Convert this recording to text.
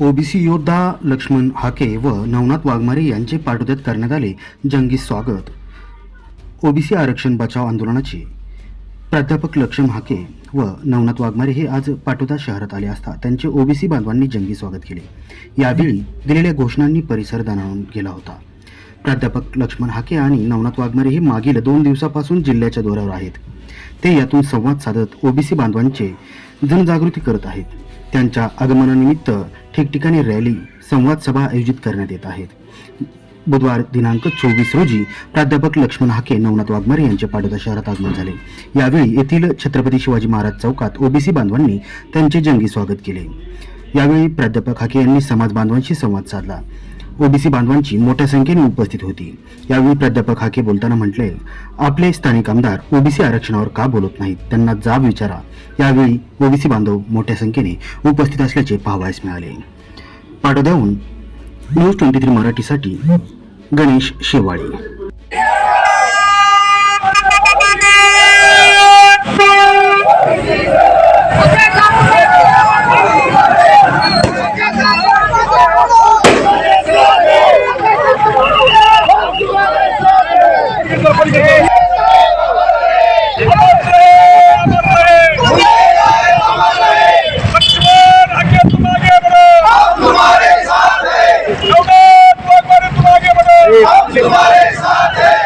OBC योद्धा लक्ष्मण हाके व नवनाथ वाघमारे यांचे पाठोद्यात करण्यात आले जंगी स्वागत. ओबीसी आरक्षण बचाव आंदोलनाचे प्राध्यापक लक्ष्मण हाके व नवनाथ वाघमारे हे आज पाटोदा शहरात आले असता त्यांचे ओबीसी बांधवांनी जंगी स्वागत केले. यावेळी दिलेल्या घोषणांनी परिसर दणाणून गेला होता. प्राध्यापक लक्ष्मण हाके आणि नवनाथ वाघमारे हे मागील दोन दिवसापासून जिल्ह्याच्या दौऱ्यावर आहेत. ते यातून संवाद साधत ओबीसी बांधवांचे जनजागृती करत आहेत. त्यांच्या आगमनानिमित्त ठिकठिकाणी रॅली संवाद सभा आयोजित करण्यात येत आहेत. बुधवार दिनांक चोवीस रोजी प्राध्यापक लक्ष्मण हाके नवनाथ वाघमारे यांचे पाडोदा शहरात आगमन झाले. यावेळी येथील छत्रपती शिवाजी महाराज चौकात ओबीसी बांधवांनी त्यांचे जंगी स्वागत केले. यावेळी प्राध्यापक हाके यांनी समाज बांधवांशी संवाद साधला. ओबीसी बांधवांची मोठ्या संख्येने उपस्थित होती. यावेळी प्राध्यापक हाके बोलताना म्हटले आपले स्थानिक आमदार ओबीसी आरक्षणावर का बोलत नाहीत? त्यांना जाब विचारा. यावेळी ओबीसी बांधव मोठ्या संख्येने उपस्थित असल्याचे पाहावयास मिळाले. पाडोद्याहून न्यूज ट्वेंटी थ्री मराठीसाठी गणेश शेवाळे. Vamos, Vamos,